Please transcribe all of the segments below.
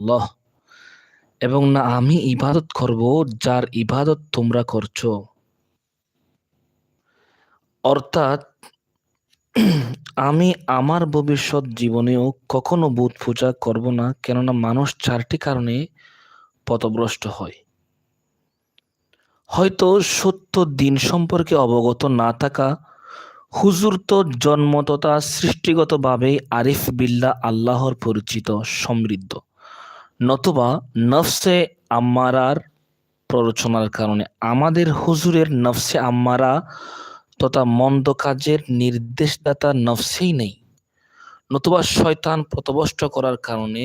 আল্লাহ এবং না আমি ইবাদত করব, যার ইবাদত তোমরা করছ। অর্থাৎ, আমি আমার ভবিষ্যৎ জীবনেও কখনো বুধ পূজা করব না, কেননা মানুষ চারটি কারণে পথভ্রষ্ট হয়। হয়তো সত্য দিন সম্পর্কে অবগত না থাকা, হুজুর তো জন্ম তথা সৃষ্টিগতভাবেই আরিফ বিল্লা আল্লাহর পরিচিত সমৃদ্ধ। নতুবা নফসে আম্মারার প্ররোচনার কারণে আমাদের হুজুরের নফসে আম্মারা তথা মন্দ কাজের নির্দেশদাতা নফসেই নেই। নতুবা শয়তান পথভ্রষ্ট করার কারণে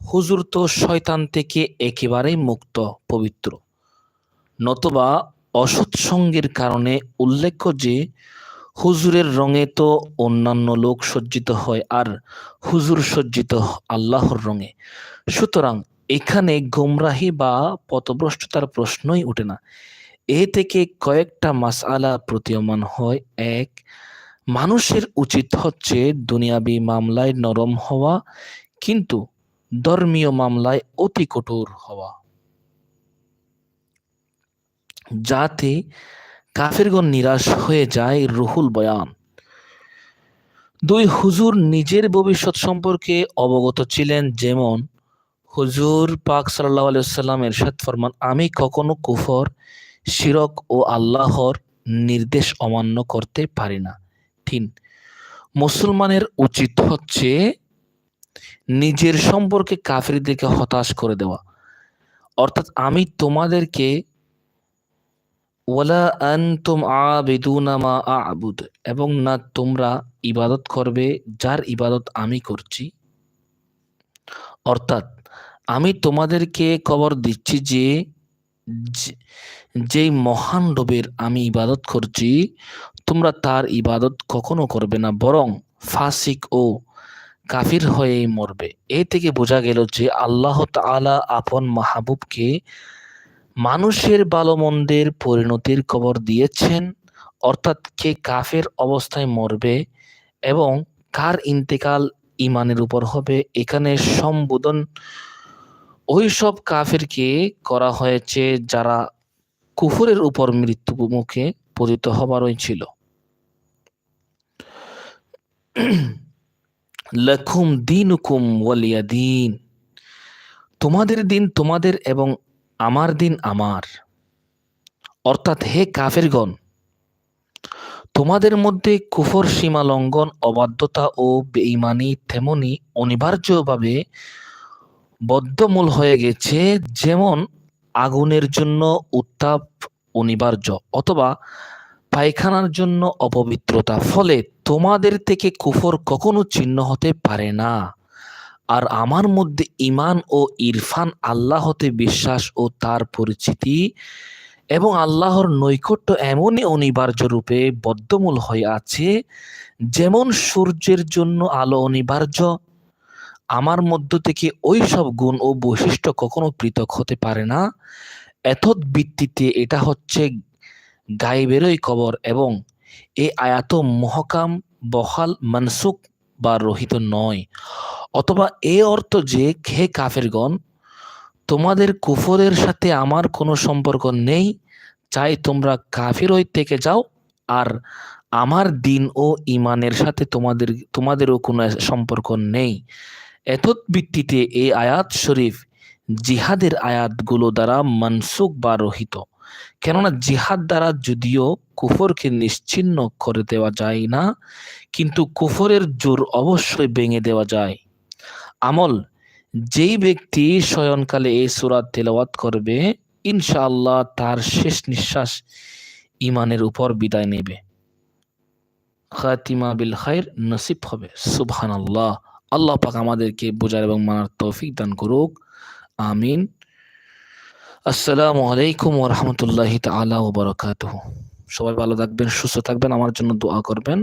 হুজুর তো শয়তান থেকে একেবারেই মুক্ত, পবিত্র। নতুবা অসৎ সঙ্গের কারণে উল্লেখ্য যে হুজুরের রঙে তো অন্যান্য লোক সজ্জিত হয় আর হুজুর সজ্জিত আল্লাহর রঙে। সুতরাং এখানে গোমরাহি বা পথভ্রষ্টতার প্রশ্নই ওঠে না। এ থেকে কয়েকটা মাস মাসআলা প্রতীয়মান হয়। এক, মানুষের উচিত হচ্ছে দুনিয়াবি মামলায় নরম হওয়া, কিন্তু ধর্মীয় মামলায় অতি কঠোর হওয়া। যাতে কাফেরগণ নিরাশ হয়ে যায় রুহুল বয়ান। দুই হুজুর নিজের ভবিষ্যৎ সম্পর্কে অবগত ছিলেন যেমন, হুজুর পাক সাল্লাহ আলাইসাল্লাম এরশাদ ফরমান, আমি কখনো কুফর, শিরক ও আল্লাহর নির্দেশ অমান্য করতে পারি না। তিন, মুসলমানের উচিত হচ্ছে নিজের সম্পর্কে কাফিরদেরকে হতাশ করে দেওয়া। অর্থাৎ আমি তোমাদেরকে ওয়ালা আনতুম আবিদুনা মা আবুদ, এবং না তোমরা ইবাদত করবে যার ইবাদত আমি করছি। অর্থাৎ, আমি তোমাদেরকে খবর দিচ্ছি যে যেই মহান রবের আমি ইবাদত করছি, তোমরা তার ইবাদত কখনো করবে না, বরং ফাসিক ও কাফির হয়ে মরবে। এ থেকে বোঝা গেল যে আল্লাহ তালা আপন মাহবুবকে মানুষের ভালো মন্দের পরিণতির খবর দিয়েছেন, অর্থাৎ কে কাফের অবস্থায় মরবে এবং কার ইন্তেকাল ইমানের উপর হবে, এখানে সম্বোধন ওই সব কাফেরকে করা হয়েছে যারা কুফুরের উপর মৃত্যু মুখে পতিত হবারই ছিল। লখুম দিন হুকুম ওয়ালিয়া দিন তোমাদের দিন তোমাদের এবং আমার দিন আমার। অর্থাৎ হে কাফেরগণ, তোমাদের মধ্যে কুফর সীমা লঙ্ঘন, অবাধ্যতা ও বেঈমানি তেমনি অনিবার্যভাবে বদ্ধমূল হয়ে গেছে, যেমন আগুনের জন্য উত্তাপ অনিবার্য অথবা পায়খানার জন্য অপবিত্রতা। ফলে তোমাদের থেকে কুফর কখনো চিহ্ন হতে পারে না। আর আমার মধ্যে ইমান ও ইরফান আল্লাহতে বিশ্বাস ও তার পরিচিতি এবং আল্লাহর নৈকট্য এমনই অনিবার্য রূপে বদ্ধমূল হয়ে আছে, যেমন সূর্যের জন্য আলো অনিবার্য। আমার মধ্য থেকে ওই সব গুণ ও বৈশিষ্ট্য কখনো পৃথক হতে পারে না। এতদ ভিত্তিতে এটা হচ্ছে গাইবেরই কবর এবং এ আয়াত মহকাম, বহাল মানসুক বা রহিত নয়। অথবা এ অর্থ যে খে কাফেরগণ, তোমাদের কুফরের সাথে আমার কোনো সম্পর্ক নেই। চাই তোমরা কাফিরই থেকে যাও, আর আমার দিন ও ইমানের সাথে তোমাদের, তোমাদেরও কোনো সম্পর্ক নেই। এতৎ ভিত্তিতে এই আয়াত শরীফ জিহাদের আয়াতগুলো দ্বারা মানসুক বা রহিত। কেননা জিহাদ দ্বারা যদিও কুফরকে নিশ্চিন্ন করে দেওয়া যায় না, কিন্তু কুফরের জোর অবশ্যই ভেঙে দেওয়া যায়। আমল, যেই ব্যক্তি শয়নকালে এই সুরাত তেলাওয়াত করবে, ইনশাআল্লাহ তার শেষ নিঃশ্বাস ইমানের উপর বিদায় নেবে। খাতিমা বিল খায়ের নসিব হবে। সুবহান আল্লাহ আল্লাহ পাক আমাদেরকে বোঝার এবং মানার তৌফিক দান করুক। আমিন। আসসালামু আলাইকুম ওরহমতুল্লাহ তালা ও বরকাত সবাই ভালো থাকবেন, সুস্থ থাকবেন, আমার জন্য দোয়া করবেন।